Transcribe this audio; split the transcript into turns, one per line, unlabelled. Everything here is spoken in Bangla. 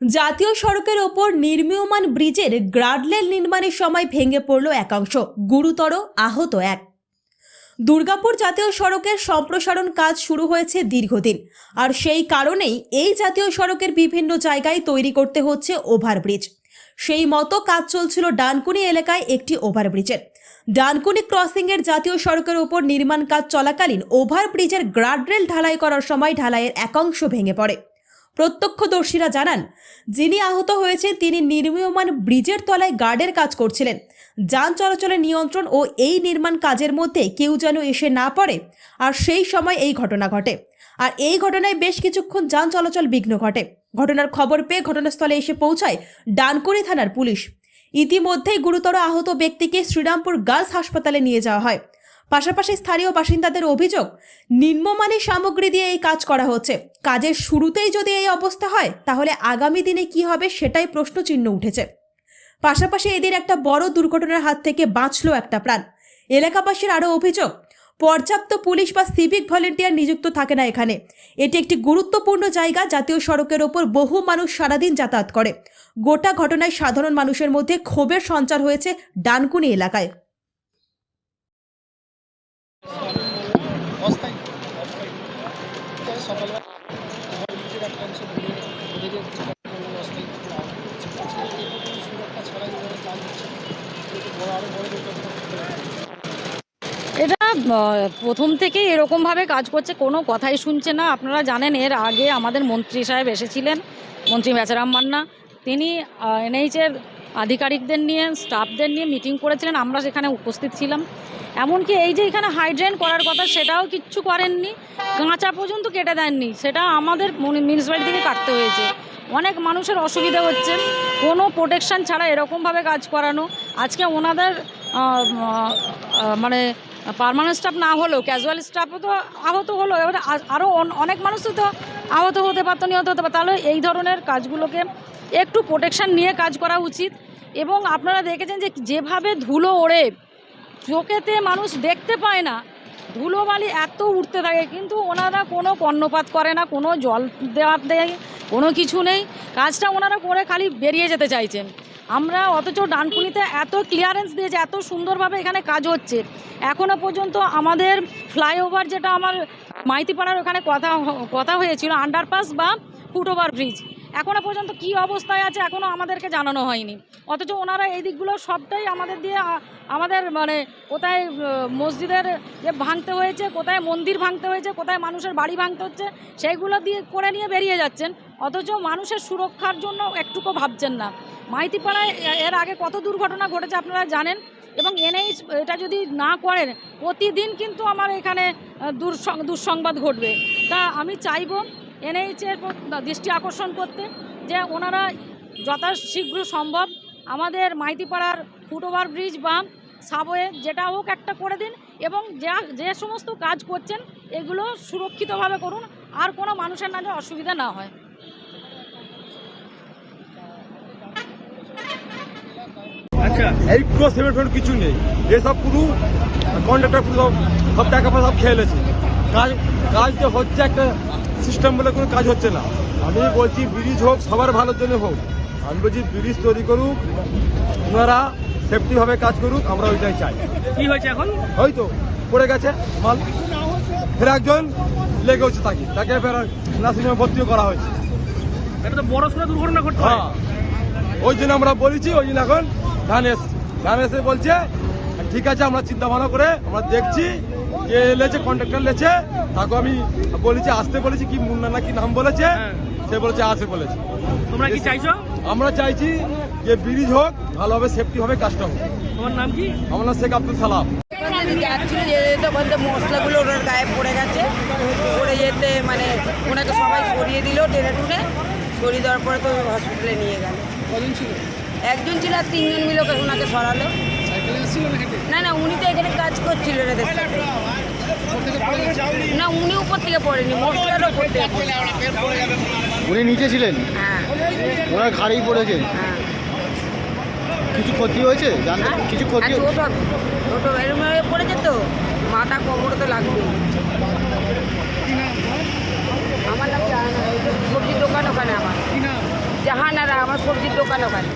জাতীয় সড়কের ওপর নির্মীয়মান ব্রিজের গ্রাডলেল নির্মাণের সময় ভেঙে পড়ল একাংশ, গুরুতর আহত এক। দুর্গাপুর জাতীয় সড়কের সম্প্রসারণ কাজ শুরু হয়েছে দীর্ঘদিন, আর সেই কারণেই এই জাতীয় সড়কের বিভিন্ন জায়গায় তৈরি করতে হচ্ছে ওভারব্রিজ। সেই মতো কাজ চলছিল ডানকুনি এলাকায় একটি ওভারব্রিজের। ডানকুনি ক্রসিংয়ের জাতীয় সড়কের ওপর নির্মাণ কাজ চলাকালীন ওভারব্রিজের গ্রাডরেল ঢালাই করার সময় ঢালাইয়ের একাংশ ভেঙে পড়ে। প্রত্যক্ষদর্শীরা জানান, যিনি আহত হয়েছে তিনি নির্মীয়মান ব্রিজের তলায় গার্ডের কাজ করছিলেন। যান চলাচলের নিয়ন্ত্রণ ও এই নির্মাণ কাজের মধ্যে কেউ যেন এসে না পড়ে, আর সেই সময় এই ঘটনা ঘটে। আর এই ঘটনায় বেশ কিছুক্ষণ যান চলাচল বিঘ্ন ঘটে। ঘটনার খবর পেয়ে ঘটনাস্থলে এসে পৌঁছায় ডানকুনি থানার পুলিশ। ইতিমধ্যেই গুরুতর আহত ব্যক্তিকে শ্রীরামপুর গার্লস হাসপাতালে নিয়ে যাওয়া হয়। পাশাপাশি স্থানীয় বাসিন্দাদের অভিযোগ, নিম্নমানের সামগ্রী দিয়ে এই কাজ করা হচ্ছে। কাজের শুরুতেই যদি এই অবস্থা হয়, তাহলে আগামী দিনে কি হবে সেটাই প্রশ্নচিহ্ন উঠেছে। পাশাপাশি এদের একটা বড় দুর্ঘটনার হাত থেকে বাঁচলো একটা প্রাণ। এলাকাবাসীর আরও অভিযোগ, পর্যাপ্ত পুলিশ বা সিভিক ভলেন্টিয়ার নিযুক্ত থাকে না এখানে। এটি একটি গুরুত্বপূর্ণ জায়গা, জাতীয় সড়কের ওপর বহু মানুষ সারাদিন যাতায়াত করে। গোটা ঘটনায় সাধারণ মানুষের মধ্যে ক্ষোভের সঞ্চার হয়েছে ডানকুনি এলাকায়।
এটা প্রথম থেকে এরকমভাবে কাজ করছে, কোনো কথাই শুনছে না। আপনারা জানেন, এর আগে আমাদের মন্ত্রী সাহেব এসেছিলেন, মন্ত্রী বেচারাম মান্না। তিনি এনএইচের আধিকারিকদের নিয়ে, স্টাফদের নিয়ে মিটিং করেছিলেন, আমরা সেখানে উপস্থিত ছিলাম। এমনকি এই যে এখানে হাইড্রেন করার কথা, সেটাও কিচ্ছু করেননি। কাঁচা পর্যন্ত কেটে দেননি। সেটা আমাদের মিউনিসিপ্যালিটি থেকে কাটতে হয়েছে। অনেক মানুষের অসুবিধা হচ্ছে। কোনো প্রোটেকশন ছাড়া এরকমভাবে কাজ করানো। আজকে ওনাদের মানে পার্মানেন্ট স্টাফ না হলেও ক্যাজুয়াল স্টাফও তো আহত হলো। এবার আরও অন- অনেক মানুষই তো আহত হতে পারতো, নিহত হতে পারতো। তাহলে এই ধরনের কাজগুলোকে একটু প্রোটেকশান নিয়ে কাজ করা উচিত। এবং আপনারা দেখেছেন যে যেভাবে ধুলো ওড়ে, চোখেতে মানুষ দেখতে পায় না। ধুলোবালি এত উঠতে থাকে, কিন্তু ওনারা কোনো কর্ণপাত করে না, কোনো জল দেওয়া দেয় কোনো কিছু নেই। কাজটা ওনারা করে খালি বেরিয়ে যেতে চাইছেন। আমরা অথচ ডানকুনিতে এত ক্লিয়ারেন্স দিয়েছে, এত সুন্দরভাবে এখানে কাজ হচ্ছে। এখনও পর্যন্ত আমাদের ফ্লাইওভার যেটা আমার মাইতিপাড়ার ওখানে কথা কথা হয়েছিল আন্ডারপাস বা ফুটওভার ব্রিজ এখনও পর্যন্ত কি অবস্থায় আছে এখনও আমাদেরকে জানানো হয়নি। অথচ ওনারা এই দিকগুলো সবটাই আমাদের দিয়ে আমাদের মানে কোথায় মসজিদের যে ভাঙতে হয়েছে, কোথায় মন্দির ভাঙতে হয়েছে, কোথায় মানুষের বাড়ি ভাঙতে হচ্ছে, সেইগুলো দিয়ে করে নিয়ে বেরিয়ে যাচ্ছেন। অথচ মানুষের সুরক্ষার জন্য একটুকু ভাবছেন না। মাইতিপাড়ায় এর আগে কত দুর্ঘটনা ঘটেছে আপনারা জানেন? এবং এনএইচ এটা যদি না করেন, প্রতিদিন কিন্তু আমার এখানে দুঃসংবাদ ঘটবে। তা আমি চাইব এনএইচের দৃষ্টি আকর্ষণ করতে যে ওনারা যথাশীঘ্র সম্ভব আমাদের মাইতিপাড়ার ফুটওভার ব্রিজ বা সাবওয়ে যেটা হোক একটা করে দিন এবং যা, যে সমস্ত কাজ করছেন এগুলো সুরক্ষিতভাবে করুন, আর কোনো মানুষের না যেন অসুবিধা না হয়।
আচ্ছা এই পুরো কিছু নেই। এসব পুরো কন্ট্রাক্টর পুরো সব টাকা পয়সা সব খেয়ে কাজ কাজ তো হচ্ছে একটা সিস্টেম বলে কোনো কাজ হচ্ছে না। আমি বলছি ব্রিজ হোক সবার ভালোর জন্য হোক আমি বলছি ব্রিজ তৈরি করুক ওনারা সেফটিভাবে কাজ করুক আমরা ওইটাই চাই।
কি হয়েছে এখন?
হয়তো পড়ে গেছে মাল। ফের একজন লেগে হচ্ছে তাকে তাকে ফের নার্সিংহোমে ভর্তিও করা হয়েছে।
এটা তো বড় সড়ো দুর্ঘটনা ঘটতে
হ্যাঁ। ওই জন্য আমরা বলেছি ওই জন্য এখন ধান এসছে। ধান এসে বলছে ঠিক আছে আমরা চিন্তা ভাবনা করে আমরা দেখছি কে লেছে কন্ট্রাক্টর লেছে তাকে আমি বলেছি আসতে বলেছি কি মুন্না না কি নাম বলেছে
হ্যাঁ।
সে বলেছে আসে বলেছে।
তোমরা কি চাইছো?
আমরা চাইছি যে ব্রিজ হোক ভালোভাবে সেফটি হবে কাজটা হোক।
তোমার নাম কি?
আমার নাম শেখ আব্দুল সালাম।
যাচ্ছিল যেতে যেতে বলতে মশলাগুলো ওনার গায়ে পড়ে গেছে। পড়ে যেতে মানে ওনাকে সবাই সরিয়ে দিল টেনে টুনে। সরিয়ে দেওয়ার পরে তো হসপিটালে নিয়ে গেল।
কজন ছিল?
একজন ছিল আর তিনজন মিলে ওনাকে সরালো।
না
না উনি তো এখানে কাজ করছিল এদের সাথে। না উনি উপর থেকে পড়েনি মশলার উপর থেকে
উনি নিচে ছিলেন?
হ্যাঁ।
ওনার ঘাড়েই পড়েছেন
হ্যাঁ।
কিছু ক্ষতি হয়েছে? জানতে
হ্যাঁ?
কিছু ক্ষতি
আর ছোট ছোট এরম পড়েছে তো। মাথা কোমরে তো লাগবে আমার নাম জাহান। সবজি দোকান ওখানে আমার।
কি নাম?
জাহান আমার সবজির দোকান ওখানে।